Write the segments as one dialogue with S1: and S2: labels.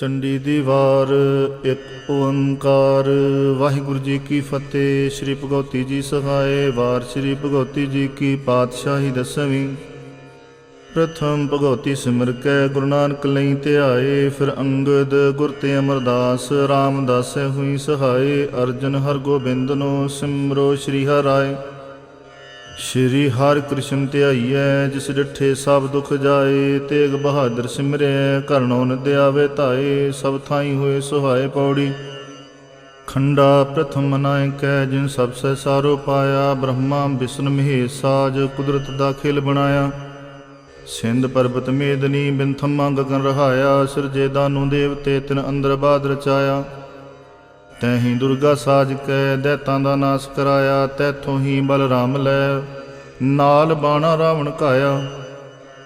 S1: ਚੰਡੀ ਦੀ ਵਾਰ ਇੱਕ ਓੰਕਾਰ। ਵਾਹਿਗੁਰੂ ਜੀ ਕੀ ਫਤਿਹ, ਸ੍ਰੀ ਭਗਵਤੀ ਜੀ ਸਹਾਏ, ਵਾਰ ਸ੍ਰੀ ਭਗਵਤੀ ਜੀ ਕੀ ਪਾਤਸ਼ਾਹੀ ਦਸਵੀਂ। ਪ੍ਰਥਮ ਭਗਵਤੀ ਸਿਮਰ ਕੈ, ਗੁਰੂ ਨਾਨਕ ਲਈ ਧਿਆਏ, ਫਿਰ ਅੰਗਦ ਗੁਰ ਤੇ ਅਮਰਦਾਸ, ਰਾਮਦਾਸੈ ਹੋਈ ਸਹਾਏ, ਅਰਜਨ ਹਰ ਗੋਬਿੰਦਨੋ ਸਿਮਰੋ ਸ੍ਰੀ ਹਰਿ ਸ਼੍ਰੀ ਹਰਿ ਕ੍ਰਿਸ਼ਨ ਧਿਆਈਐ, ਜਿਸ ਡਿਠੇ ਸਭ ਦੁਖ ਜਾਏ, ਤੇਗ ਬਹਾਦਰ ਸਿਮਰੈ ਕਰਨੋ ਨਦਿ ਆਵੇ ਧਾਏ, ਸਭ ਥਾਈ ਹੋਏ ਸੁਹਾਏ ਪੌੜੀ। ਖੰਡਾ ਪ੍ਰਥਮ ਮਨਾਇ ਕੈ ਜਿਨ ਸਭ ਸਹਿ ਸਾਰੋ ਪਾਇਆ, ਬ੍ਰਹਮਾ ਵਿਸ਼ਨ ਮਹੇ ਸਾਜ, ਕੁਦਰਤ ਦਾ ਖੇਲ ਬਣਾਇਆ। ਸਿੰਧ ਪਰਬਤ ਮੇਦਨੀ ਬਿਨਥਮਾ ਗਗਨ ਰਹਾਇਆ, ਸਿਰਜੇ ਦਾਨੂ ਦੇਵਤੇ ਤਿਨ ਅੰਦਰ ਬਾਦ ਰਚਾਇਆ। ਤੈਹੀ ਦੁਰਗਾ ਸਾਜ ਕੈ, ਦੈਤਾਂ ਦਾ ਨਾਸ ਕਰਾਇਆ, ਤੈਥੋਂ ਹੀ ਬਲਰਾਮ ਲੈ। ਨਾਲ ਬਾਣਾ ਰਾਵਣ ਕਾਇਆ,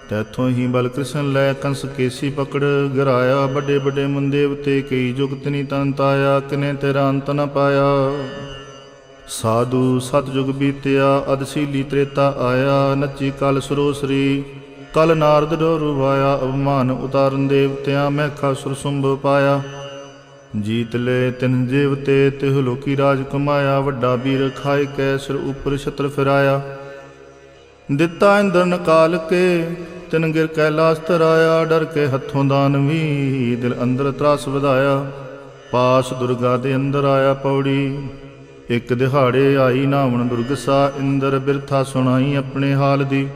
S1: ਤੈਥੋਂ ਹੀ ਬਲਕ੍ਰਿਸ਼ਨ ਲੈ। ਕੰਸ ਕੇਸੀ ਪਕੜ ਗਰਾਇਆ, ਵੱਡੇ ਵੱਡੇ ਮੁੰਦੇਵਤੇ ਕਈ ਜੁਗਤ ਨੀ ਤੰਤ ਆਇਆ ਕਿਨੇ ਤੇਰਾ ਅੰਤ ਨ ਪਾਇਆ। ਸਾਧੂ ਸਤਜੁਗ ਬੀਤਿਆ, ਅਦਸੀਲੀ ਤ੍ਰੇਤਾ ਆਇਆ, ਨੱਚੀ ਕਲ ਸਰੋਸਰੀ। ਕਲ ਨਾਰਦ ਡੋਰੂ ਵਾਇਆ, ਅਵਮਾਨ ਉਤਾਰਨ ਦੇਵਤਿਆਂ ਮੈਂ ਖਾਸੁਰ ਸੁੰਭ ਪਾਇਆ। ਜੀਤ ਲੈ ਤਿਨ ਜੀਵਤੇ ਤਿਹ ਲੋਕੀ ਰਾਜ ਕਮਾਇਆ, ਵੱਡਾ ਵੀਰ ਖਾਇ ਕੈ ਸਿਰ ਉਪਰ ਛਤਰ ਫਿਰਾਇਆ। ਦਿੱਤਾ ਇੰਦਰ ਨਕਾਲ ਕੇ, ਤਿਨ ਗਿਰ ਕੈਲਾਸ ਤਰਾਇਆ ਡਰ ਕੇ ਹੱਥੋਂ ਦਾਨਵੀ ਦਿਲ ਅੰਦਰ ਤਰਾਸ ਵਧਾਇਆ। ਪਾਸ ਦੁਰਗਾ ਦੇ ਅੰਦਰ ਆਇਆ ਪੌੜੀ, ਇੱਕ ਦਿਹਾੜੇ ਆਈ ਨਾਵਣ ਦੁਰਗਸਾ, ਇੰਦਰ ਬਿਰਥਾ ਸੁਣਾਈ ਆਪਣੇ ਹਾਲ ਦੀ।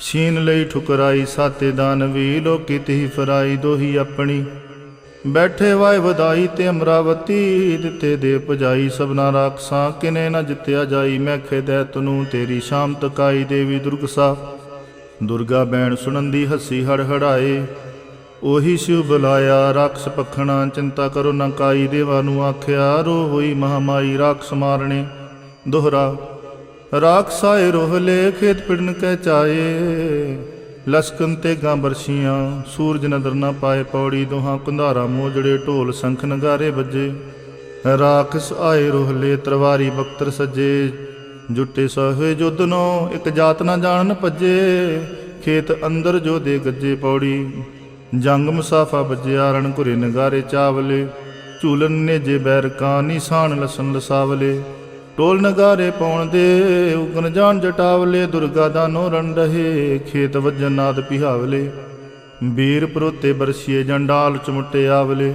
S1: ਛੀਨ ਲਈ ਠੁਕਰਾਈ, ਸਾਤੇ ਦਾਨਵੀ ਲੋਕੀ ਤਿਹ ਫਰਾਈ, ਦੋਹੀ ਆਪਣੀ। ਬੈਠੇ ਵਾਏ ਵਧਾਈ ਤੇ ਅਮਰਾਵਤੀ, ਦਿੱਤੇ ਦੇ ਭਜਾਈ ਸਭਨਾ ਰਾਖਸਾਂ, ਕਿਨੇ ਨਾ ਜਿੱਤਿਆ ਜਾਈ ਮੈਂ ਖੇਦੈ ਤਨੂੰ ਤੇਰੀ ਸ਼ਾਮ ਤਕਾਈ ਦੇਵੀ ਦੁਰਗਸਾ ਦੁਰਗਾ ਬੈਣ ਸੁਣੰਦੀ ਹੱਸੀ ਹੜ ਹੜਾਏ, ਉਹੀ ਸਿਉ ਬੁਲਾਇਆ, ਰਾਖਸ ਪਖਣਾ, ਚਿੰਤਾ ਕਰੋ ਨਾ ਕਾਈ, ਦੇਵਾ ਨੂੰ ਆਖਿਆ, ਰੋ ਹੋਈ ਮਹਾਮਾਈ, ਰਾਖਸ ਮਾਰਣੇ ਦੋਹਰਾ। ਰਾਖਸਾਏ ਰੋਹਲੇ ਖੇਤ ਪਿੜਨ ਕੈ ਚਾਏ। ਲਸਕਨ ਤੇ ਗਾਂ ਬਰਸ਼ੀਆਂ ਸੂਰਜ ਨਦਰ ਨਾ ਪਾਏ ਪੌੜੀ, ਦੋਹਾਂ ਕੁੰਧਾਰਾ ਮੋਜੜੇ ਢੋਲ ਸੰਖ ਨਗਾਰੇ ਵੱਜੇ। ਰਾਖਸ ਆਏ ਰੋਹਲੇ, ਤਰਵਾਰੀ ਬਖਤਰ ਸੱਜੇ। ਜੁੱਟੇ ਸੋਹੇ ਜੁਦਨੋ ਇੱਕ ਜਾਤ ਨਾ ਜਾਣਨ ਭੱਜੇ। ਖੇਤ ਅੰਦਰ ਜੋ ਦੇ ਗੱਜੇ ਪੌੜੀ, ਜੰਗ ਮੁਸਾਫਾ ਵੱਜਿਆ, ਰਣ ਘੁਰੇ ਨਗਾਰੇ ਚਾਵਲੇ। ਝੂਲਨ ਨੇ ਜੇ ਬੈਰ ਕਾ ਨਿਸ਼ਾਨ ਲਸਨ ਲਸਾਵਲੇ। ਟੋਲ ਨਗਾਰੇ ਪਾਉਣ ਦੇ ਉਗਨ ਜਾਣ ਜਟਾਵਲੇ, ਦੁਰਗਾ ਦਾ ਨੋ ਰਨ ਰਹੇ, ਖੇਤ ਵਜਨ ਨਾਦ ਪਿਹਾਵਲੇ। ਵੀਰ ਪਰੋਤੇ ਬਰਸੀਏ ਜੰਡਾਲ ਚਮਟੇ ਆਵਲੇ।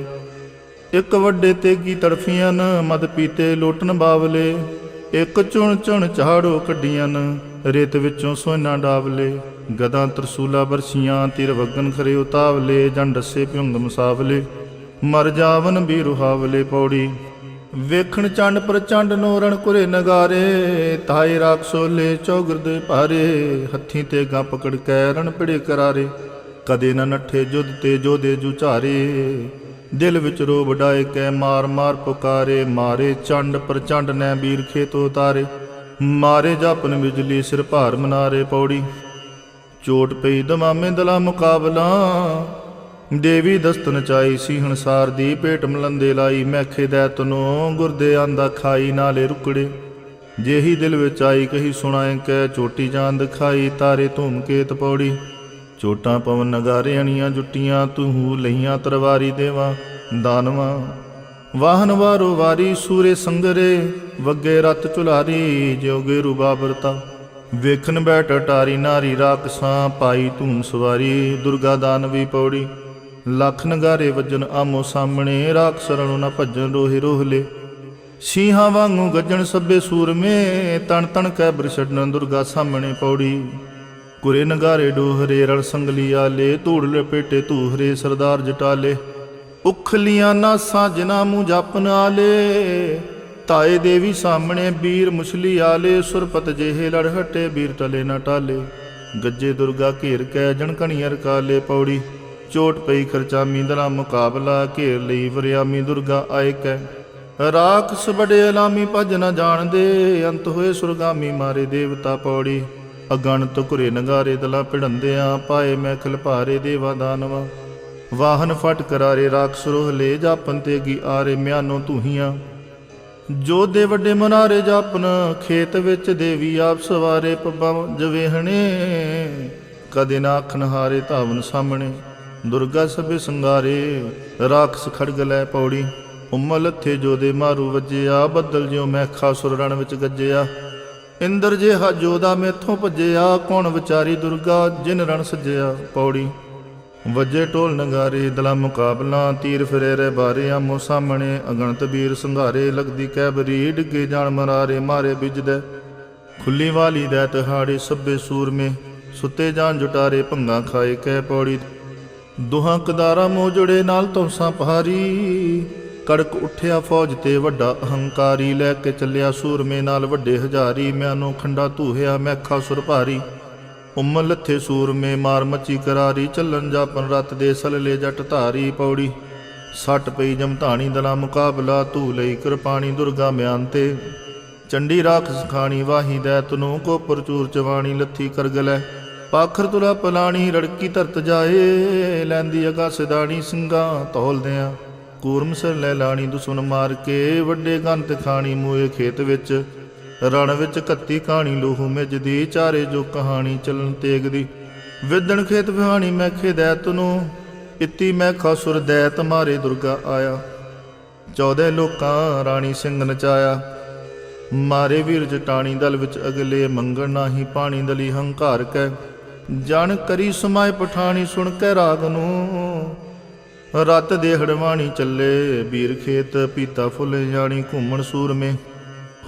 S1: ਇੱਕ ਵੱਡੇ ਤੇਗੀ ਤੜਫੀਆਂ ਨ, ਮਦ ਪੀਤੇ ਲੋਟਨ ਬਾਵਲੇ। ਇੱਕ ਚੁਣ ਚੁਣ ਝਾੜੋ ਕੱਢੀਆਂ ਨ, ਰੇਤ ਵਿੱਚੋਂ ਸੋਨਾ ਡਾਵਲੇ। ਗਦਾਂ ਤਰਸੂਲਾ ਬਰਸੀਆਂ, ਤੀਰ ਵਗਨ ਖਰੇ ਉਤਾਵਲੇ, ਜੰਡ ਡੱਸੇ ਪਿਉਂਗ ਮਸਾਵਲੇ। ਮਰ ਜਾਵਨ ਵੀ ਰੁਹਾਵਲੇ ਪੌੜੀ। ਵੇਖਣ ਚੰਡ ਪ੍ਰਚੰਡ ਨੋ ਰਣ ਕੁਰੇ ਨਗਾਰੇ ਤਾਈ ਰਾਖਸੋਲੇ ਚੌਗਰਦੇ ਭਾਰੇ, ਹੱਥੀਂ ਤੇ ਗਾਂ ਪਕੜ ਕੈ ਰਣ ਪੜੇ ਕਰਾਰੇ, ਕਦੇ ਨਾ ਨੱਠੇ ਜੁਦ ਤੇ ਜੋਦੇ ਜੁਝਾਰੇ ਦਿਲ ਵਿੱਚ ਰੋ ਵਡਾਏ ਕੈ ਮਾਰ ਮਾਰ ਪੁਕਾਰੇ, ਮਾਰੇ ਚੰਡ ਪ੍ਰਚੰਡ ਨੈ ਵੀਰ ਖੇਤੋ ਤਾਰੇ ਮਾਰੇ ਜਾਪਨ ਬਿਜਲੀ ਸਿਰ ਭਾਰ ਮਨਾਰੇ ਪੌੜੀ। ਚੋਟ ਪਈ ਦਮਾਮੇ ਦਲਾ ਮੁਕਾਬਲਾ ਦੇਵੀ ਦਸਤਨ ਚਾਈ ਸੀ ਹਣਸਾਰ ਦੀ ਪੇਟ ਮਲੰਦੇ ਲਾਈ। ਮੈਖੇ ਦੈ ਤਨੋ ਗੁਰਦੇ ਆਂਦਾ ਖਾਈ ਨਾਲੇ ਰੁਕੜੇ। ਜਿਹੀ ਦਿਲ ਵਿੱਚ ਆਈ ਕਹੀ ਸੁਣਾਏ ਕੈ, ਚੋਟੀ ਜਾਨ ਦਿਖਾਈ ਤਾਰੇ ਧੂਮ ਕੇਤ ਪੌੜੀ। ਚੋਟਾਂ ਪਵਨ ਨਗਾਰੇ, ਅਣੀਆਂ ਜੁੱਟੀਆਂ, ਤੂੰ ਲਈਆਂ ਤਰਵਾਰੀ ਦੇਵਾ, ਦਾਨਵਾ। ਵਾਹਨ ਵਾਰੋ ਵਾਰੀ ਸੂਰੇ ਸੰਗਰੇ, ਵੱਗੇ ਰਤ ਚੁਲਾਰੀ ਜੋਗੇ ਰੂਬਾਬਰਤਾ ਵੇਖਣ ਬੈਠ ਟਾਰੀ ਨਾਰੀ ਰਾਖਸਾਂ ਪਾਈ ਧੂਮ ਸਵਾਰੀ, ਦੁਰਗਾ ਦਾਨਵੀ ਪੌੜੀ। ਲੱਖ ਨਗਾਰੇ ਵੱਜਣ ਆਮੋ ਸਾਹਮਣੇ ਰਾਖਸ ਰਣੋ ਨਾ ਭੱਜਣ ਰੋਹੇ ਰੋਹਲੇ। ਸ਼ੀਹਾਂ ਵਾਂਗੂ ਗੱਜਣ ਸੱਬੇ ਸੂਰਮੇ, ਤਣ ਤਣ ਕੈ ਬਰ ਛੱਡਣ ਦੁਰਗਾ ਸਾਹਮਣੇ ਪੌੜੀ। ਕੁਰੇ ਨਗਾਰੇ ਡੋਹਰੇ, ਰਲ ਸੰਗਲੀ ਆਲੇ, ਧੂੜ ਲਪੇਟੇ ਧੂਹਰੇ, ਸਰਦਾਰ ਜਟਾਲੇ। ਉਖਲੀਆਂ ਨਾਸਾਂ ਜਿਨਾ ਮੂੰਹ ਜਪਨ ਆਲੇ, ਤਾਏ ਦੇਵੀ ਸਾਹਮਣੇ ਵੀਰ ਮੁਛਲੀ ਆਲੇ, ਸੁਰਪਤ ਜਿਹੇ ਲੜਹਟੇ ਵੀਰ ਟਲੇ ਨਾ ਟਾਲੇ। ਗੱਜੇ ਦੁਰਗਾ ਘੇਰ ਕੈ ਜਣਕਣੀਆਂ ਕਾਲੇ ਪੌੜੀ। ਚੋਟ ਪਈ ਖਰਚਾਮੀ ਦਲਾ ਮੁਕਾਬਲਾ ਘੇਰ ਲਈ ਵਰਿਆਮੀ ਦੁਰਗਾ ਆਏ ਕੈ ਰਾਖਸ ਬੜੇ ਅਲਾਮੀ ਭਜ ਨਾ ਜਾਣਦੇ, ਅੰਤ ਹੋਏ ਸੁਰਗਾਮੀ ਮਾਰੇ ਦੇਵਤਾ ਪੌੜੀ। ਅਗਣਤ ਘੁਰੇ ਨਗਾਰੇ ਦਲਾ ਪਿੜੰਦਿਆਂ ਪਾਏ ਮੈਖਲ ਭਾਰੇ ਦੇਵਾ ਦਾਨਵਾ। ਵਾਹਨ ਫਟ ਕਰਾਰੇ, ਰਾਖਸ ਰੋਹ ਲੈ ਜਾਪਨ ਤੇ ਗੀ ਆਰੇ ਮਿਆਨੋ ਧੂਹੀਆਂ। ਜੋਦੇ ਵੱਡੇ ਮਨਾਰੇ ਜਾਪਨ, ਖੇਤ ਵਿੱਚ ਦੇਵੀ ਆਪ ਸਵਾਰੇ ਪੱਬਾਂ ਜਵੇਹਣੇ। ਕਦੇ ਨਾ ਅੱਖ ਨਹਾਰੇ ਧਾਵਨ ਸਾਹਮਣੇ। ਦੁਰਗਾ ਸਭੇ ਸੰਗਾਰੇ, ਰਾਖਸ ਖੜਗ ਲੈ ਪੌੜੀ। ਉਮਲ ਲੱਥੇ ਜੋਦੇ ਮਾਰੂ ਵੱਜਿਆ, ਬੱਦਲ ਜਿਉ ਮੈਖਾ ਸੁਰ ਰਣ ਵਿੱਚ ਗੱਜਿਆ। ਇੰਦਰ ਜੇ ਜੋਦਾ ਮੇਥੋਂ ਭੱਜਿਆ, ਕੌਣ ਵਿਚਾਰੀ ਦੁਰਗਾ ਜਿਨ ਰਣ ਸੱਜਿਆ ਪੌੜੀ। ਵੱਜੇ ਢੋਲ ਨਗਾਰੇ, ਦਲਾ ਮੁਕਾਬਲਾ, ਤੀਰ ਫਿਰੇ ਰੇ ਬਾਰੇ, ਆਮੋ ਸਾਹਮਣੇ ਅਗਣਤ ਵੀਰ ਸੰਘਾਰੇ ਲਗਦੀ ਕੈਬਰੀ ਡਿੱਗੇ ਜਾਣ ਮਰਾਰੇ, ਮਾਰੇ ਬਿਜਦੇ। ਖੁੱਲੀ ਵਾਲੀ ਦੇ ਤਹਾੜੇ ਸੱਬੇ ਸੂਰਮੇ, ਸੁੱਤੇ ਜਾਣ ਜੁਟਾਰੇ, ਭੰਗਾ ਖਾਏ ਕਹਿ ਪੌੜੀ। ਦੋਹਾਂ ਕਦਾਰਾ ਮੋਜੜੇ ਨਾਲ ਤੁਮਸਾਂ ਪਹਾਰੀ। ਕੜਕ ਉੱਠਿਆ ਫੌਜ ਤੇ ਵੱਡਾ ਅਹੰਕਾਰੀ। ਲੈ ਕੇ ਚੱਲਿਆ ਸੂਰਮੇ ਨਾਲ ਵੱਡੇ ਹਜ਼ਾਰੀ। ਮਿਆਨੋਂ ਖੰਡਾ ਧੂਹਿਆ, ਮੈਖਾ ਸੁਰ ਭਾਰੀ। ਉਮਲ ਲੱਥੇ ਸੂਰਮੇ ਮਾਰ ਮੱਚੀ ਕਰਾਰੀ। ਚੱਲਣ ਜਾਪਨ ਰਤ ਦੇ ਸਲਲੇ ਜੱਟ ਧਾਰੀ ਪੌੜੀ। ਸੱਟ ਪਈ ਜਮਧਾਣੀ ਦਲਾ ਮੁਕਾਬਲਾ। ਧੂ ਲਈ ਕਿਰਪਾਣੀ ਦੁਰਗਾ ਮਿਆਨ ਤੇ। ਚੰਡੀ ਰਾਖ ਸਖਾਣੀ ਵਾਹੀ ਦੈ ਤਨੂ ਕੋ ਪਰਚੂਰ ਚਵਾਣੀ ਲੱਥੀ ਕਰਗਲੈ। ਪਾਖਰ ਤੁਲਾ ਪਲਾਣੀ ਰੜਕੀ ਧਰਤ ਜਾਏ, ਲੈਂਦੀ ਅਗਾ ਸਿਦਾਣੀ ਸਿੰਘਾਂ ਤੋਲਦਿਆਂ ਕੂਰਮ ਸਿਰ ਲੈ ਲਾਣੀ ਦੁਸੁਨ ਮਾਰ ਕੇ, ਵੱਡੇ ਗੰਤ ਖਾਣੀ ਮੂਏ ਖੇਤ ਵਿੱਚ। ਰਣ ਵਿੱਚ ਕੱਤੀ ਕਹਾਣੀ ਲੋਹੂ ਮਿਜਦੀ ਚਾਰੇ ਜੋ ਕਹਾਣੀ ਚਲਨ ਤੇਗਦੀ ਵਿਦਣ ਖੇਤ ਵਿਹਾਣੀ ਮੈਂ ਖੇਦੈ ਨੂੰ ਇਤੀ ਮੈਂ ਖਾਸੁਰ ਦੈਤ ਮਾਰੇ ਦੁਰਗਾ ਆਇਆ। ਚੌਦੇ ਲੋਕਾਂ ਰਾਣੀ ਸਿੰਘ ਨਚਾਇਆ। ਮਾਰੇ ਵੀਰ ਜਟਾਣੀ ਦਲ ਵਿੱਚ ਅਗਲੇ ਮੰਗਣ ਨਾਹੀ ਪਾਣੀ ਦਲੀ ਹੰਕਾਰ ਕੈ। ਜਨ ਕਰੀ ਸਮਾਏ ਪਠਾਣੀ ਸੁਣ ਕੇ ਰਾਗ ਨੂੰ। ਰਤ ਦੇ ਹੜਵਾਣੀ ਚੱਲੇ ਵੀਰ ਖੇਤ ਪੀਤਾ ਫੁੱਲ ਜਾਣੀ ਘੁੰਮਣ ਸੂਰਮੇ।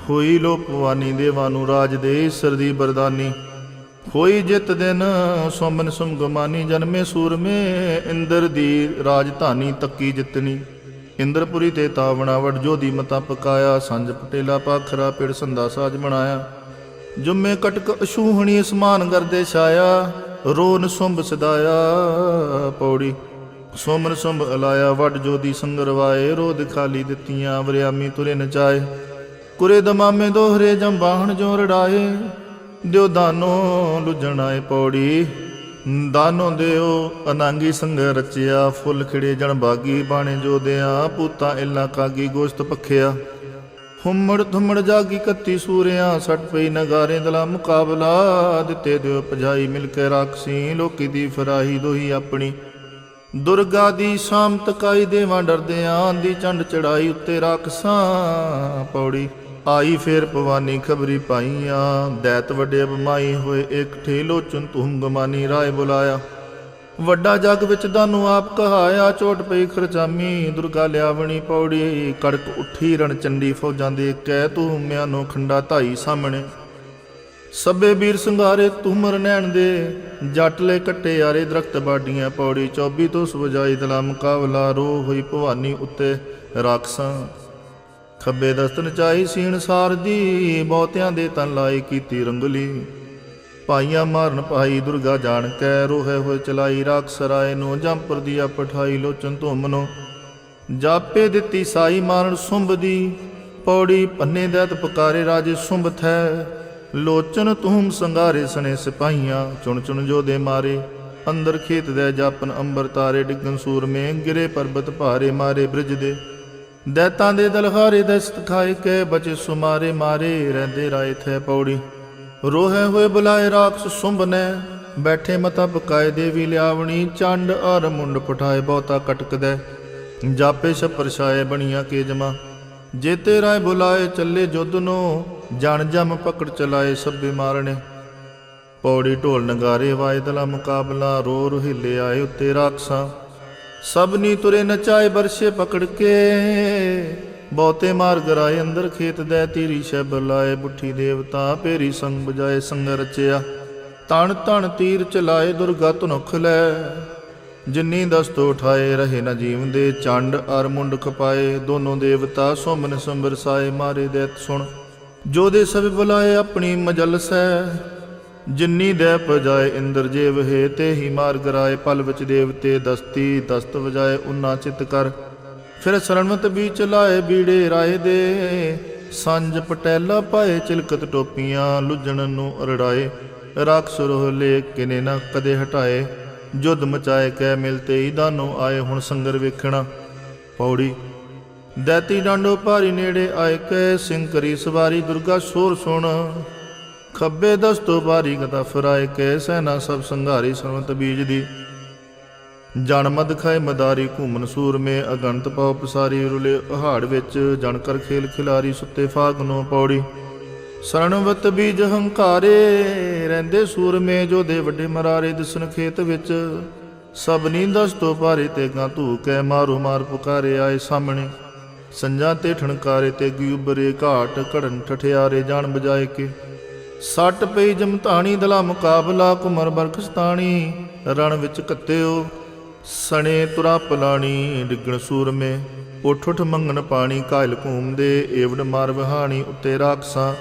S1: ਹੋਈ ਲੋ ਭਵਾਨੀ ਦੇਵਾਂ ਨੂੰ ਰਾਜ ਦੇ ਈਸਰ ਦੀ ਬਰਦਾਨੀ ਹੋਈ ਜਿਤ ਦਿਨ ਸੋਮਨ ਸੁਮਗਮਾਨੀ ਜਨਮੇ ਸੂਰਮੇ। ਇੰਦਰ ਦੀ ਰਾਜਧਾਨੀ ਤੱਕੀ ਜਿਤਨੀ। ਇੰਦਰਪੁਰੀ ਤੇ ਤਾਵਣਾ ਵਡ ਜੋਦੀ ਮਤਾ ਪਕਾਇਆ ਸੰਜ ਪਟੇਲਾ ਪਾਖਰਾ ਪਿੜ ਸੰਦਾ ਸਾਜ ਬਣਾਇਆ। ਜੁਮੇ ਕਟਕ ਅਸ਼ੂਹਣੀ ਸਮਾਨ ਕਰਦੇ ਛਾਇਆ ਰੋਨ ਸੁੰਭ ਸਦਾਇਆ, ਪੌੜੀ। ਸੋਮਨ ਸੁੰਭ ਅਲਾਇਆ, ਵਡ ਜੋਦੀ ਸੰਗਰਵਾਏ ਰੋਦ ਖਾਲੀ ਦਿੱਤੀਆਂ, ਵਰਿਆਮੀ ਤੁਰੇ ਨਚਾਏ ਕੁਰੇ ਦਮਾਮੇ ਦੋਹਰੇ ਜੰਬਾਹਣ ਜੋ ਰੜਾਏ, ਦਿਓ ਦਾਨੋ ਲੁਜਣਾਏ ਪੌੜੀ। ਦਾਨੋ ਦਿਓ ਅਨਾਂਗੀ ਸੰਗ ਰਚਿਆ, ਫੁੱਲ ਖਿੜੇ ਜਣ ਬਾਗੀ, ਬਾਣੇ ਜੋ ਜੋਦਿਆਂ ਪੂਤਾ ਇਲਾ ਕਾਗੀ, ਗੋਸ਼ਤ ਪਖਿਆ। ਹੁਮੜ ਧੁਮੜ ਜਾਗੀ ਕੱਤੀ ਸੂਰਿਆਂ, ਸੱਟ ਪਈ ਨਗਾਰੇ ਦਲਾ ਮੁਕਾਬਲਾ। ਦਿੱਤੇ ਦਿਓ ਪਜਾਈ ਮਿਲ ਕੇ ਰਾਖਸੀ, ਲੋਕੀ ਦੀ ਫਰਾਹੀ ਦੋਹੀ ਆਪਣੀ। ਦੁਰਗਾ ਦੀ ਸ਼ਾਮ ਤਕਾਈ ਦੇਵਾਂ ਡਰਦਿਆਂ ਦੀ ਚੰਡ ਚੜਾਈ ਉੱਤੇ ਰਾਖਸਾਂ। ਪੌੜੀ ਆਈ ਫੇਰ ਭਵਾਨੀ ਖਬਰੀ ਪਾਈਆਂ। ਦੈਤ ਵੱਡੇ ਬਮਾਈ ਹੋਏ, ਇੱਕ ਠੇ ਲੋਚਨ ਤੁਮ ਗਮਾਨੀ ਰਾਏ ਬੁਲਾਇਆ। ਵੱਡਾ ਜਗ ਵਿੱਚ ਦਾਨੂੰ ਆਪ ਕਹਾਇਆ ਝੋਟ ਪਈ ਖਰਚਾਮੀ, ਦੁਰਗਾ ਲਿਆਵਣੀ ਪੌੜੀ, ਕੜਕ ਉੱਠੀ ਰਣ ਚੰਡੀ ਫੌਜਾਂ ਦੇ ਕਹਿ ਤੂੰ ਮਿਆਨੋ ਖੰਡਾ ਧਾਈ ਸਾਹਮਣੇ। ਸਭੇ ਵੀਰ ਸੰਘਾਰੇ ਤੁਮਰ ਨੈਣ ਦੇ ਜੱਟ ਕੱਟੇ ਯਾਰੇ ਦਰਖਤ ਬਾਡੀਆਂ ਪੌੜੀ 24 ਤੋਂ ਸਵਜਾਈ ਦਲਾ ਮੁਕਾਬਲਾ ਰੋ ਹੋਈ ਭਵਾਨੀ ਉੱਤੇ ਰਾਖਸਾਂ। ਖੱਬੇ ਦਸਤਨ ਚਾਈ ਸੀਣ ਸਾਰ ਦੀ ਬਹੁਤਿਆਂ ਦੇ ਤਨ ਲਾਈ ਕੀਤੀ ਰੰਗਲੀ। ਪਾਈਆਂ ਮਾਰਨ ਭਾਈ ਦੁਰਗਾ ਜਾਣ ਕੈ ਰੋਹੇ ਹੋਏ ਚਲਾਈ ਰਾਖਸ ਰਾਏ ਨੂੰ ਜੰਪਰ ਦੀ ਪਠਾਈ ਲੋਚਨ ਧੁੰਮ ਨੂੰ। ਜਾਪੇ ਦਿੱਤੀ ਸਾਈ ਮਾਰਨ ਸੁੰਭ ਦੀ, ਪੌੜੀ ਪੰਨੇ ਦੈਤ ਪੁਕਾਰੇ ਰਾਜੇ ਸੁੰਭ ਥੈ। ਲੋਚਨ ਤੂੰ ਸੰਗਾਰੇ ਸਣੇ ਸਿਪਾਹੀਆਂ, ਚੁਣ ਚੁਣ ਜੋਦੇ ਮਾਰੇ। ਅੰਦਰ ਖੇਤ ਦੇ ਜਾਪਨ ਅੰਬਰ ਤਾਰੇ ਡਿੱਗਨ ਸੂਰਮੇ, ਗਿਰੇ ਪਰਬਤ ਭਾਰੇ ਮਾਰੇ ਬ੍ਰਿਜ ਦੇ। ਦੈਤਾਂ ਦੇ ਦਲਹਾਰੇ ਦਸਤ ਖਾਏ ਕੇ ਬਚੇ ਸੁਮਾਰੇ ਮਾਰੇ, ਰਹਿੰਦੇ ਰਾਏ ਥੈ ਪੌੜੀ। ਰੋਹੇ ਹੋਏ ਬੁਲਾਏ ਰਾਖਸ ਸੁੰਭ ਬੈਠੇ ਮਤਾ ਬਕਾਏ ਦੇਵੀ ਲਿਆਵਣੀ, ਚੰਡ ਅਰ ਮੁੰਡ ਪਠਾਏ ਬਹੁਤਾ ਕਟਕਦੈ। ਜਾਪੇ ਛਪਰ ਛਾਏ ਬਣੀਆਂ ਕੇ ਜਮਾ ਜੇਤੇ ਰਾਏ ਬੁਲਾਏ ਚੱਲੇ ਜੁੱਧ ਨੂੰ ਜਣ ਜਮ ਪਕੜ ਚਲਾਏ ਸਭੇ ਮਾਰਨੇ। ਪੌੜੀ ਢੋਲ ਨਗਾਰੇ ਵਾਜਦਲਾ ਮੁਕਾਬਲਾ, ਰੋ ਰੋਹਿਲੇ ਆਏ ਉੱਤੇ ਰਾਖਸਾਂ। ਸਭਨੀ ਤੁਰੇ ਨਚਾਏ ਬਰਸ਼ੇ ਪਕੜ ਕੇ। ਬਹੁਤੇ ਮਾਰ ਗਰਾਏ, ਅੰਦਰ ਖੇਤ ਦੈ ਤੀਰੀ ਸ਼ਬ ਲਾਏ, ਬੁੱਠੀ ਦੇਵਤਾ ਪੇਰੀ ਸੰਗ ਬਜਾਏ ਸੰਗ ਰਚਿਆ। ਤਣ ਤਣ ਤੀਰ ਚਲਾਏ ਦੁਰਗਾ ਧਨੁਖ ਲੈ। ਜਿੰਨੀ ਦਸਤੋ ਉਠਾਏ, ਰਹੇ ਨਾ ਜੀਵ ਦੇ ਚੰਡ ਅਰ ਮੁੰਡ ਖਪਾਏ। ਦੋਨੋਂ ਦੇਵਤਾ ਸੋਮਨ ਸੰਬਰਸਾਏ, ਮਾਰੇ ਦੇਤ ਸੁਣ। ਜੋ ਦੇ ਸਭ ਬੁਲਾਏ, ਆਪਣੀ ਮਜਲਸੈ ਜਿੰਨੀ ਦੇ ਪਜਾਏ, ਇੰਦਰ ਜੇ ਵਹੇ ਤੇ ਹੀ ਮਾਰ ਗਰਾਏ। ਪਲ ਵਿੱਚ ਦੇਵਤੇ ਦਸਤੀ, ਦਸਤ ਵਜਾਏ, ਉਨਾ ਚਿਤ ਕਰ। ਫਿਰ ਸਰਣਵਤ ਵੀ ਲਾਏ ਬੀੜੇ ਰਾਏ ਦੇ। ਸੰਜ ਪਟੈਲਾ ਪਾਏ ਚਿਲਕਤ ਟੋਪੀਆਂ ਲੁੱਜਣ ਨੂੰ ਅਰੜਾਏ। ਰਾਖਸ ਰੋਹਲੇ ਕਿਨੇ ਨਾ ਕਦੇ ਹਟਾਏ। ਜੁਦ ਮਚਾਏ ਕਹਿ ਮਿਲਤੇ ਹੀ ਦਾਨੋ ਆਏ ਹੁਣ ਸੰਗਰ ਵੇਖਣਾ। ਪੌੜੀ ਦੈਤੀ ਡਾਂਡੋ ਭਾਰੀ ਨੇੜੇ ਆਏ ਕੈ ਸਿੰਘ ਕਰੀ ਸਵਾਰੀ ਦੁਰਗਾ ਸੋਰ ਸੁਣ। ਖੱਬੇ ਦਸਤੋ ਬਾਰੀ ਗਦਾ ਫਰਾਏ ਕੈ ਸੈਨਾ ਸਭ ਸੰਘਾਰੀ ਸਰਵਤ ਬੀਜ ਦੀ ਜਨ ਮਦ ਖਾਏ ਮਦਾਰੀ ਘੂਮਨ ਸੂਰਮੇ ਅਗੰਤ ਪਾਉ ਪਸਾਰੀ ਰੁਲੇ ਪਹਾੜ ਵਿੱਚ ਜਣ ਕਰ ਖੇਲ ਖਿਲਾਰੀ ਸੁੱਤੇ ਫਾਗਨੋ ਪੌੜੀ। ਸਰਣਵਤ ਬੀਜ ਹੰਕਾਰੇ, ਰਹਿੰਦੇ ਸੂਰਮੇ ਜੋ ਦੇ ਵੱਡੇ ਮਰਾਰੇ, ਦਿਸਣ ਖੇਤ ਵਿੱਚ, ਸਭ ਨੀਂਦਸ ਤੋਂ ਪਾਰੇ ਤੇ ਗਾਂ ਧੂ ਕੇ ਮਾਰੋ ਮਾਰ ਪੁਕਾਰੇ ਆਏ ਸਾਹਮਣੇ। ਸੰਜਾਂ ਤੇ ਠਣਕਾਰੇ ਤੇ ਗਿਉਬਰੇ ਘਾਟ, ਘੜਨ ਠਠਿਆਰੇ, ਜਾਣ ਬਜਾਏ ਕੇ। ਸੱਟ ਪਈ ਜਮਤਾਣੀ, ਦਲਾ ਮੁਕਾਬਲਾ ਕੁਮਰ ਬਰਖਸਤਾਣੀ, ਰਣ ਵਿੱਚ ਕੱਤਿਓ। ਸਣੇ ਤੁਰਾ ਪਲਾਣੀ ਡਿੱਗਣ ਸੂਰਮੇ, ਉਠ ਉਠ ਮੰਗਣ ਪਾਣੀ ਕਾਇਲ ਘੂਮਦੇ ਏਵੜ ਮਾਰ ਵਹਾਣੀ ਉੱਤੇ ਰਾਖਸਾਂ।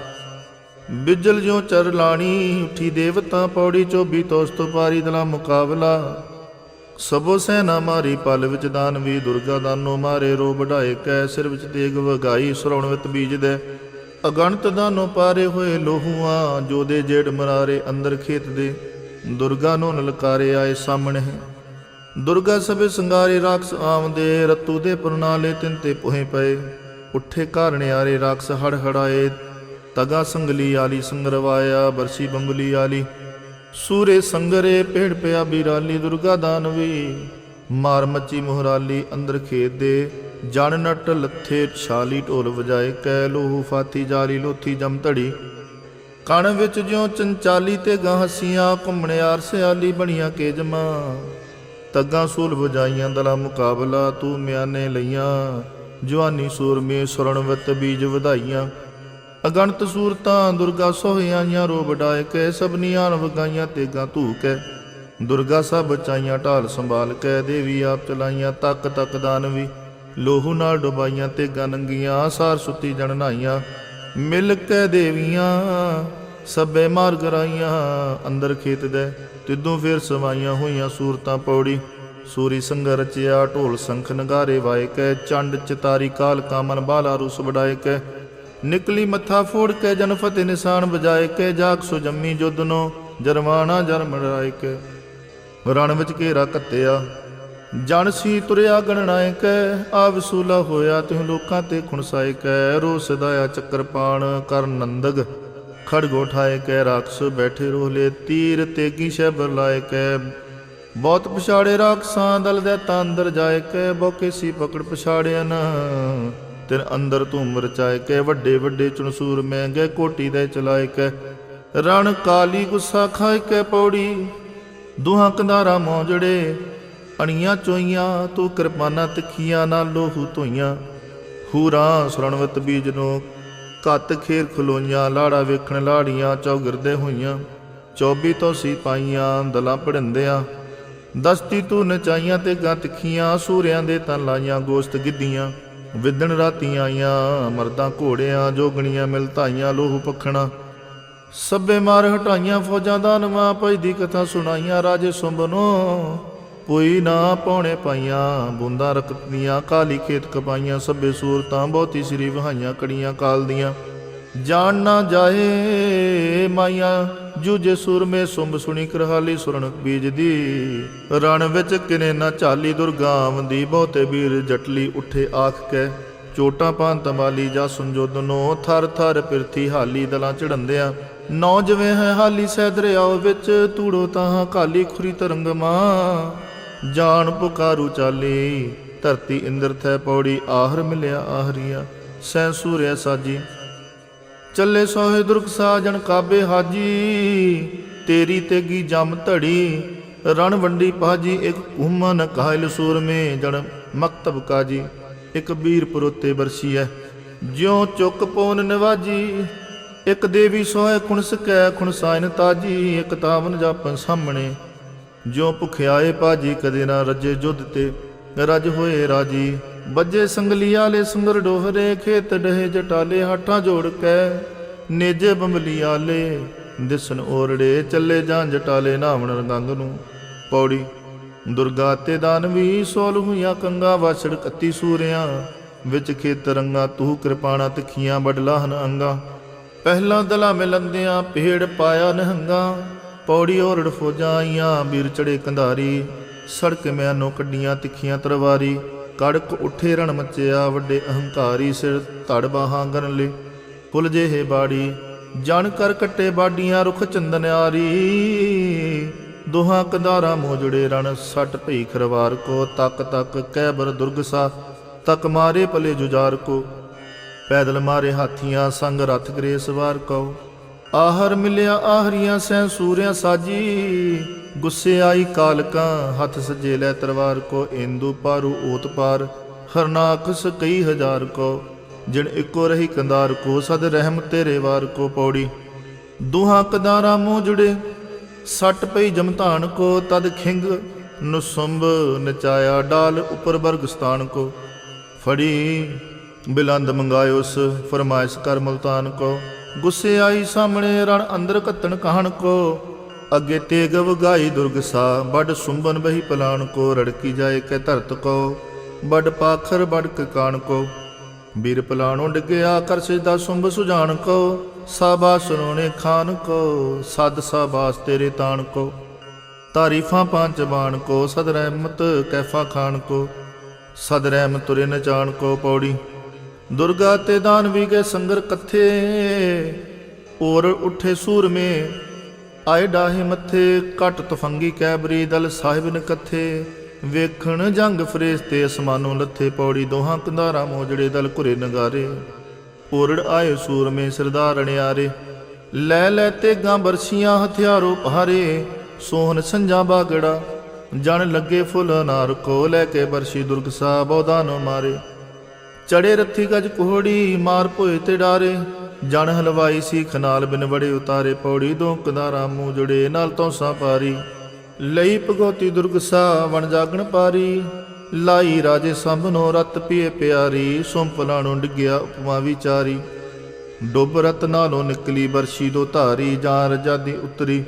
S1: ਬਿਜਲ ਜਿਉ ਚਰ ਲਾਣੀ, ਉੱਠੀ ਦੇਵਤਾ ਪੌੜੀ ਚੋਬੀ ਤੋਸ ਤੋਂ ਪਾਰੀ ਦਲਾ ਮੁਕਾਬਲਾ। ਸਭੋ ਸੈਨਾ ਮਾਰੀ ਪਲ ਵਿੱਚ ਦਾਨ ਵੀ, ਦੁਰਗਾ ਦਾਨੋ ਮਾਰੇ ਰੋ ਵਢਾਏ ਕੈ, ਸਿਰ ਵਿੱਚ ਤੇਗ ਵਗਾਈ ਸਰਉਣ ਵਿੱਚ ਬੀਜ ਦੇ ਅਗਣਤ ਦਾਨੋ ਪਾਰੇ ਹੋਏ ਲੋਹੂਆਂ ਜੋ ਦੇ ਜੇੜ ਮਰਾਰੇ ਅੰਦਰ ਖੇਤ ਦੇ ਦੁਰਗਾ ਨੂੰ ਨਲਕਾਰੇ ਆਏ ਸਾਹਮਣੇ। ਦੁਰਗਾ ਸਭੇ ਸੰਗਾਰੇ ਰਾਖਸ ਆਵਦੇ, ਰਤੂ ਦੇ ਪਰਨਾਲੇ ਤਿੰਨ ਤੇ ਪੋਹੇ ਪਏ। ਉੱਠੇ ਘਾਰਣਿਆਰੇ ਰਾਖਸ ਹੜ ਹੜਾਏ। ਤਗਾ ਸੰਗਲੀ ਆਲੀ ਸੰਗਰਵਾਇਆ, ਬਰਸੀ ਬੰਗਲੀ ਆਲੀ। ਸੂਰੇ ਸੰਗਰੇ ਪੇੜ ਪਿਆ ਬੀਰਾਲੀ, ਦੁਰਗਾ ਦਾਨਵੀ ਮਾਰ ਮੱਚੀ ਮੁਹਰਾਲੀ ਅੰਦਰ ਖੇਤ ਦੇ। ਜਣ ਨਟ ਲੱਥੇ ਛਾਲੀ ਢੋਲ ਵਜਾਏ। ਕੈ ਲੋਹੂ ਫਾਤੀ ਜਾਲੀ ਲੋਥੀ ਜਮ ਧੜੀ। ਕਣ ਵਿੱਚ ਜਿਉ ਚੰਚਾਲੀ ਤੇ ਗਾਂ ਹਸੀਆਂ ਘੁੰਮਣਿਆਰ ਬਣੀਆਂ ਕੇ ਜਮਾ ਤੱਗਾਂ ਸੂਲ ਵਜਾਈਆਂ ਦਲਾ ਮੁਕਾਬਲਾ ਤੂੰ ਮਿਆਨੇ ਲਈਆਂ। ਜਵਾਨੀ ਸੂਰਮੇ ਸੁਰਣਵਤ ਬੀਜ ਵਧਾਈਆਂ। ਅਗਣਤ ਸੂਰਤਾਂ ਦੁਰਗਾ ਸੋਹਿਆਈਆਂ ਰੋਬ ਵਡਾਏ ਕੇ ਸਭਨੀਆਂ ਵਗਾਈਆਂ, ਤੇਗਾ ਧੂ ਕੇ ਦੁਰਗਾ ਸਭ ਬਚਾਈਆਂ ਢਾਲ ਸੰਭਾਲ ਕੇ, ਦੇਵੀ ਆਪ ਚਲਾਈਆਂ, ਤੱਕ ਤੱਕ ਦਾਨਵੀ ਲੋਹੂ ਨਾਲ ਡੁਬਾਈਆਂ, ਤੇਗਾ ਨੰਗੀਆਂ ਸਾਰ ਸੁੱਤੀ ਜਣਨਾਈਆਂ। ਮਿਲ ਕੇ ਦੇਵੀਆਂ ਸਭੇ ਮਾਰ ਗਰਾਈਆਂ ਅੰਦਰ ਖੇਤ ਦੇ, ਤਿੱਦੋਂ ਫਿਰ ਸਮਾਈਆਂ ਹੋਈਆਂ ਸੂਰਤਾਂ ਪੌੜੀ। ਸੂਰੀ ਸੰਗ ਰਚਿਆ, ਢੋਲ ਸੰਖ ਨਗਾਰੇ ਵਾਏ ਕੈ, ਚੰਡ ਚਿਤਾਰੀ ਕਾਲ ਕਾਮਨ ਬਾਲਾ ਰੁਸ ਵਡਾਏ ਕੈ। ਨਿਕਲੀ ਮੱਥਾ ਫੋੜ ਕੇ, ਜਨ ਫਤਿਹ ਨਿਸ਼ਾਨ ਵਜਾਏ ਕੇ, ਜਾਗ ਸੋ ਜੰਮੀ ਜੁਦਨੋ ਜਰਮਾਣਾ ਜਰਮ ਰਾਇ ਕੇ। ਰਣ ਵਿੱਚ ਘੇਰਾ ਕੱਤਿਆ, ਜਨ ਸੀ ਤੁਰਿਆ ਗਣਨਾਏ ਕੈ ਆ ਵਸੂਲਾ ਹੋਇਆ ਤਿਹ ਲੋਕਾਂ ਤੇ ਖੁਣਸਾਏ ਕੈ। ਰੋ ਸਦਾਇਆ ਚੱਕਰ ਪਾਣ ਕਰ ਨੰਦਗ ਖੜਗੋ ਠਾਏ ਕੈ, ਰਾਖਸ ਬੈਠੇ ਰੋਲੇ ਤੀਰ ਤੇਗੀ ਸ਼ੈਬਰ ਲਾਏ ਕੈ। ਬਹੁਤ ਪਛਾੜੇ ਰਾਖਸਾਂ, ਦਲ ਦੇ ਤਾਂ ਅੰਦਰ ਕੈ, ਬੋਕੇ ਸੀ ਪਕੜ ਪਛਾੜਿਆ ਨਾ। ਤਿਨ ਅੰਦਰ ਧੂਮ ਰਚਾਏ ਕੈ, ਵੱਡੇ ਵੱਡੇ ਚੁਣਸੂਰ ਮੈਂ ਗਏ ਕੋਟੀ ਦੇ ਚਲਾਏ ਕੈ। ਰਣ ਕਾਲੀ ਗੁੱਸਾ ਖਾਏ ਕੈ ਪੌੜੀ, ਦੁਹਾਂ ਕੰਧਾਰਾ ਮੌਜੜੇ ਅਣੀਆਂ ਚੋਈਆਂ, ਤੂੰ ਕਿਰਪਾਨਾਂ ਤਿੱਖੀਆਂ ਨਾਲ ਲੋਹੂ ਧੋਈਆਂ। ਹੂਰਾ ਸੁਰਣਵਤ ਬੀਜ ਨੂੰ ਕੱਤ ਖੇਰ ਖਲੋਈਆਂ, ਲਾੜਾ ਵੇਖਣ ਲਾੜੀਆਂ ਚੌਗਿਰਦੇ ਹੋਈਆਂ 24 ਤੋਂ ਸੀ ਪਾਈਆਂ ਦਲਾਂ ਪੜਿੰਦਿਆਂ ਦਸਤੀ ਤੂੰ ਨਚਾਈਆਂ ਤੇ ਗਾਂ ਤਿੱਖੀਆਂ, ਸੂਰਿਆਂ ਦੇ ਤਨ ਲਾਈਆਂ ਗੋਸਤ ਗਿੱਦੀਆਂ ਵਿਦਣ ਰਾਤੀਆਂ ਆਈਆਂ, ਮਰਦਾਂ ਘੋੜਿਆਂ, ਜੋਗਣੀਆਂ ਮਿਲਤਾਈਆਂ ਲੋਹ ਪਖਣਾ। ਸਭੇ ਮਾਰ ਹਟਾਈਆਂ ਫੌਜਾਂ ਦਾ ਨਵਾਂ ਭਜ ਦੀ ਕਥਾ ਸੁਣਾਈਆਂ, ਰਾਜੇ ਸੁੰਬਨੋ। ਕੋਈ ਨਾ ਪੌਣੇ ਪਾਈਆਂ, ਬੁੰਦਾਂ ਰਕਤੀਆਂ ਕਾਲੀ ਖੇਤ ਕਪਾਈਆਂ, ਸਭੇ ਸੂਰਤਾਂ, ਬਹੁਤੀ ਸ੍ਰੀ ਵਹਾਈਆਂ, ਕੜੀਆਂ ਕਾਲ ਦੀਆਂ। ਜਾਣ ਨਾ ਜਾਏ ਮਾਈਆਂ ਜੂਜੇ ਸੂਰਮੇ, ਸੁੰਬ ਸੁਣੀ ਕਰਹਾਲੀ ਸੁਰਣ ਬੀਜ ਦੀ। ਰਣ ਵਿੱਚ ਕਿਨੇ ਨਾ ਚਾਲੀ ਦੁਰਗਾ ਦੀ, ਬਹੁਤੇ ਵੀਰ ਜਟਲੀ ਉੱਠੇ ਆਖ ਕੇ। ਚੋਟਾਂ ਪਾਂ ਤਮਾਲੀ ਜਾ ਸੁਨਜੋਦਨੋ ਥਰ ਥਰ ਪਿਰਥੀ ਹਾਲੀ ਦਲਾਂ ਚੜੰਦਿਆਂ ਨੌ ਜਵੇਂ ਹੈ ਹਾਲੀ ਸਹਿ ਦਰਿਆਓ ਵਿੱਚ, ਤੂੜੋ ਤਾਂ ਕਾਲੀ ਖੁਰੀ ਤਰੰਗਮਾ। ਜਾਣ ਪੁਕਾਰੂ ਚਾਲੀ, ਧਰਤੀ ਇੰਦਰ ਥੈ ਪੌੜੀ, ਆਹਰ ਮਿਲਿਆ ਆਹਰੀਆ, ਸੈ ਸੂਰਿਆ ਸਾਜੀ। ਚੱਲੇ ਸੋਹੇ ਦੁਰਖ ਸਾਜਣ ਕਾਬੇ ਹਾਜੀ, ਤੇਰੀ ਤੇਗੀ ਜਮ ਧੜੀ, ਰਣ ਵੰਡੀ ਪਾਜੀ ਇੱਕ ਘੁਮਨ ਕਾਇਲ ਸੂਰਮੇ ਜਣ ਮਕਤਬ ਕਾਜੀ, ਇੱਕ ਵੀਰ ਪਰੋਤੇ ਬਰਸੀ ਐ ਜਿਉ ਚੁੱਕ ਪੋਨ ਨਿਵਾਜੀ, ਇੱਕ ਦੇਵੀ ਸੋਹੇ ਖੁਣ ਸਕੈ ਖੁਣ ਸਾਇਨ ਤਾਜੀ, ਇੱਕ ਤਾਵਨ ਜਾਪਨ ਸਾਹਮਣੇ। ਜਿਉ ਭੁਖਿਆਏ ਭਾਜੀ ਕਦੇ ਨਾ ਰੱਜੇ ਜੁੱਧ ਤੇ। ਰਜ ਹੋਏ ਰਾਜੀ ਬੱਜੇ ਸੰਗਲੀ ਆਲੇ ਸੁੰਦਰ ਡੋਹਰੇ, ਖੇਤ ਡਹੇ ਜਟਾਲੇ ਹਾਟਾਂ ਜੋੜ ਕੇ, ਨੇਜੇ ਬੰਬਲੀ ਆਲੇ ਦਿਸਨ ਓਰੜੇ, ਚੱਲੇ ਜਾਂ ਜਟਾਲੇ ਨਾਵਣ ਰੰਗੰਗ ਨੂੰ। ਪੌੜੀ, ਦੁਰਗਾ ਤੇ ਦਾਨਵੀ ਸੋਲ ਹੋਈਆਂ ਕੰਗਾ, ਵਾਛੜ ਕੱਤੀ ਸੂਰਿਆਂ, ਵਿੱਚ ਖੇਤ ਰੰਗਾ ਤੂੰ ਕਿਰਪਾਣਾ ਤਖੀਆਂ ਬਡਲਾਹਨ ਅੰਗਾ। ਪਹਿਲਾਂ ਦਲਾ ਮਿਲੰਦਿਆਂ ਪੇੜ ਪਾਇਆ ਨਹੰਗਾ। ਪੌੜੀ ਓਰੜ ਫੌਜਾਂ ਆਈਆਂ ਵੀਰ ਚੜੇ ਕੰਧਾਰੀ। ਸੜਕ ਮਿਆਨੋਂ ਕੱਡੀਆਂ ਤਿੱਖੀਆਂ ਤਰਵਾਰੀ। ਕੜਕ ਉੱਠੇ ਰਣ ਮਚਿਆ, ਵੱਡੇ ਅਹੰਕਾਰੀ ਸਿਰ ਧੜ ਬਾਹਾਂ ਗਨ ਲੇ ਕੁਲ ਜਿਹੇ ਬਾੜੀ, ਜਣ ਕਰ ਕੱਟੇ ਬਾਡੀਆਂ, ਰੁਖ ਚੰਦਨਿਆਰੀ ਦੋਹਾਂ ਕੰਧਾਰਾਂ ਮੋਜੜੇ ਰਣ, ਸੱਟ ਭਈ ਖਰਵਾਰ ਕੋ, ਤੱਕ ਤੱਕ ਕਹਿਬਰ ਦੁਰਗਸਾ ਤੱਕ ਮਾਰੇ ਪਲੇ ਜੁਜਾਰ ਕੋ। ਪੈਦਲ ਮਾਰੇ ਹਾਥੀਆਂ, ਸੰਗ ਰਥ ਗਰੇ ਸਵਾਰ ਕਉ ਆਹਰ ਮਿਲਿਆ ਆਹਰੀਆਂ ਸੈ ਸੂਰਿਆ ਸਾਜੀ, ਗੁੱਸੇ ਆਈ ਕਾਲਕਾਂ, ਹੱਥ ਸਜੇ ਲੈ ਤਰਵਾਰ ਕੋ ਇੰਦੂ ਪਾਰੂ ਓਤ ਪਾਰ ਹਰਨਾਕਸ ਕਈ ਹਜ਼ਾਰ ਕੋ, ਜਿਣ ਇੱਕੋ ਰਹੀ ਕੰਦਾਰ ਕੋ, ਸਦ ਰਹਿਮ ਤੇਰੇ ਵਾਰ ਕੋ ਪੌੜੀ। ਦੁਹਾਂ ਕਦਾਰਾਂ ਮੂੰਹ ਜੁੜੇ, ਸੱਟ ਪਈ ਜਮਤਾਨ ਕੋ, ਤਦ ਖਿੰਗ ਨੁਸੰਭ ਨਚਾਇਆ ਡਾਲ ਉਪਰ ਬਰਗਸਤਾਨ ਕੋ। ਫੜੀ ਬਿਲੰਦ ਮੰਗਾਇਓਸ ਫਰਮਾਇਸ਼ ਕਰ ਮਲਤਾਨ ਕੋ। ਗੁੱਸੇ ਆਈ ਸਾਹਮਣੇ ਰਣ ਅੰਦਰ ਕੱਤਣ ਕਹਣ ਕੋ। ਅੱਗੇ ਤੇਗ ਵਗਾਈ ਦੁਰਗਸਾ ਬੜ ਸੁੰਬਨ ਬਹੀ ਪਲਾਨ ਕੋ। ਰੜਕੀ ਜਾਏ ਕੈ ਧਰਤ ਕੋ ਬੜ ਪਾਖਰ ਬੜਕ ਕਾਣ ਕੋ। ਵੀਰ ਪਲਾਣੋਂ ਡਿੱਗਿਆ ਕਰ ਸਿਦਾ ਸੁੰਬ ਸੁਜਾਨ ਕੋ। ਸਾਬਾਸ ਸੁਣੋਨੇ ਖਾਨ ਕੋ, ਸਦ ਸਾਬਾਸ ਤੇਰੇ ਤਾਣ ਕੋ। ਤਾਰੀਫਾਂ ਪੰਜ ਬਾਣ ਕੋ, ਸਦ ਰਹਿਮਤ ਕੈਫਾ ਖਾਨ ਕੋ। ਸਦ ਰਹਿਮ ਤੁਰੇ ਨਚਾਣ ਕੋ ਪੌੜੀ। ਦੁਰਗਾ ਤੇ ਦਾਨਵੀ ਗਏ ਸੰਗਰ ਕੱਥੇ ਔਰ ਉੱਠੇ ਸੂਰਮੇ, ਆਏ ਡਾਹੇ ਮੱਥੇ, ਘਟ ਤਫੰਗੀ ਕੈਬਰੀ ਦਲ ਸਾਹਿਬ ਨ ਕੱਥੇ ਵੇਖਣ ਜੰਗ ਫਰੇਸਤੇ ਅਸਮਾਨੋਂ ਲੱਥੇ, ਪੌੜੀ ਦੋਹਾਂ ਕੰਧਾਰਾਂ ਮੋਜੜੇ ਦਲ ਘੁਰੇ ਨਗਾਰੇ। ਔਰੜ ਆਏ ਸੂਰਮੇ ਸਰਦਾਰ ਅਣਿਆਰੇ, ਲੈ ਲੈ ਤੇ ਗਾਂ ਬਰਸੀਆਂ ਹਥਿਆਰੋ ਪਹਾਰੇ। ਸੋਹਣ ਸੰਜਾ ਬਾਗੜਾ, ਜਣ ਲੱਗੇ ਫੁੱਲ ਨਾਰ ਕੋ ਲੈ ਕੇ ਬਰਸ਼ੀ ਦੁਰਗ ਸਾ ਬੌਦਾ ਨੂੰ ਮਾਰੇ। ਚੜੇ ਰੱਥੀ ਗਜ ਕੋਹੜੀ ਮਾਰ ਭੋਏ ਤੇ ਡਾਰੇ। ਜਣ ਹਲਵਾਈ ਸੀ ਖਨਾਲ ਬਿਨ ਵੜੇ ਉਤਾਰੇ ਪੌੜੀ, ਦੋ ਕਦਾਰਾ ਮੂੰਹ ਜੁੜੇ ਨਾਲ ਤੋਂ ਸਾ ਪਾਰੀ। ਲਈ ਭਗੋਤੀ ਦੁਰਗ ਸਾ ਵਣ ਜਾਗਣ ਪਾਰੀ। ਲਾਈ ਰਾਜੇ ਸੰਭਨੋ ਰਤ ਪੀਏ ਪਿਆਰੀ ਸੁੰਪਲਾਂ ਨੂੰ ਡਿੱਗਿਆ ਉਪਮਾ ਵਿਚਾਰੀ। ਡੁੱਬ ਰਤ ਨਾਲੋਂ ਨਿਕਲੀ ਬਰਸ਼ੀ ਦੋ ਧਾਰੀ ਜਾਂ ਰਜਾਦੀ ਉਤਰੀ।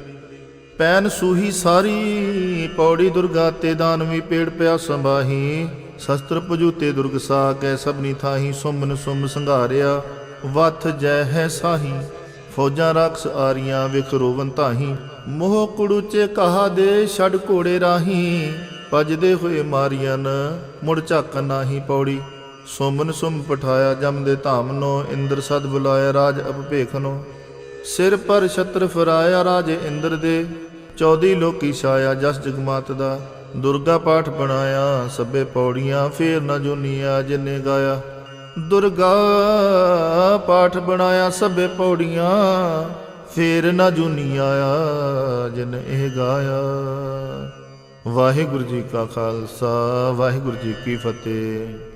S1: ਪੈਨ ਸੂਹੀ ਸਾਰੀ, ਪੌੜੀ ਦੁਰਗਾ ਤੇ ਦਾਨਵੀ ਪੇੜ ਪਿਆ ਸੰਭਾਹੀ। ਸ਼ਸਤਰ ਪਜੂਤੇ ਦੁਰਗ ਸਾ ਕੈ ਸਭਨੀ ਥਾਹੀ ਸੁਮਨ ਸੁਮ ਸੰਘਾਰਿਆ, ਵਥ ਜੈ ਹੈ ਸਾਹੀ। ਫੌਜਾਂ ਰਾਖਸ ਆਰੀਆਂ, ਵਿਖ ਰੋਵਨ ਤਾਹੀ ਮੋਹ ਕੁੜੂਚੇ ਕਹਾ ਦੇ ਛੜ ਘੋੜੇ ਰਾਹੀ। ਭਜਦੇ ਹੋਏ ਮਾਰੀਆਂ ਨ, ਮੁੜ ਝਾਕਨ ਨਾਹੀ ਪੌੜੀ। ਸੁਮਨ ਸੁਮ ਪਠਾਇਆ ਜਮ ਦੇ ਧਾਮ ਨੋ ਇੰਦਰ ਸਦ ਬੁਲਾਇਆ ਰਾਜ ਅਪਭੇਖ ਨੋ ਸਿਰ ਪਰ ਛਤਰ ਫਰਾਇਆ ਰਾਜੇ ਇੰਦਰ ਦੇ। ਚੌਦੀ ਲੋਕੀ ਛਾਇਆ ਜਸ ਜਗਮਾਤ ਦਾ। ਦੁਰਗਾ ਪਾਠ ਬਣਾਇਆ, ਸਭੇ ਪੌੜੀਆਂ ਫੇਰ ਨਾ ਜੁਨੀਆ ਜਿਨੇ ਗਾਇਆ। ਦੁਰਗਾ ਪਾਠ ਬਣਾਇਆ, ਸਭੇ ਪੌੜੀਆਂ ਫੇਰ ਨਾ ਜੁਨੀਆ ਜਿਨ ਇਹ ਗਾਇਆ। ਵਾਹਿਗੁਰੂ ਜੀ ਕਾ ਖਾਲਸਾ, ਵਾਹਿਗੁਰੂ ਜੀ ਕੀ ਫਤਿਹ।